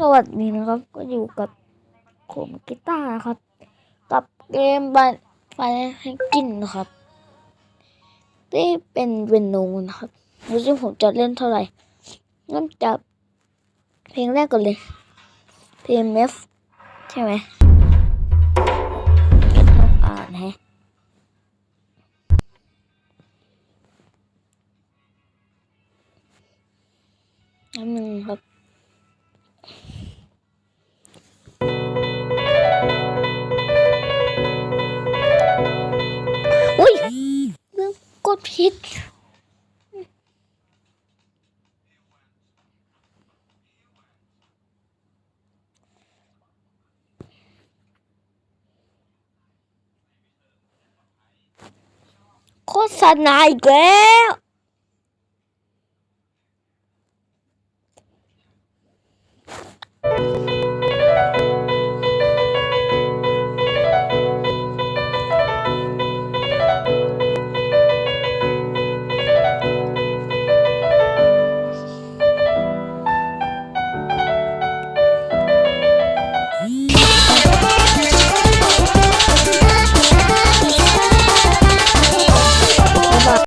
สวัสดีนะครับ ก็อยู่กับผมกีตาร์นะครับ กับเกมบันไฟให้กินนะครับ ที่เป็นเวนโนนะครับดูสิผมจะเล่นเท่าไหร่งั้นจับเพลงแรกก่อนเลย เพลงเมฟใช่ไหมต้องอ่านแฮะอันหนึ่งครับ พิษโฆษณาอีกแล้ว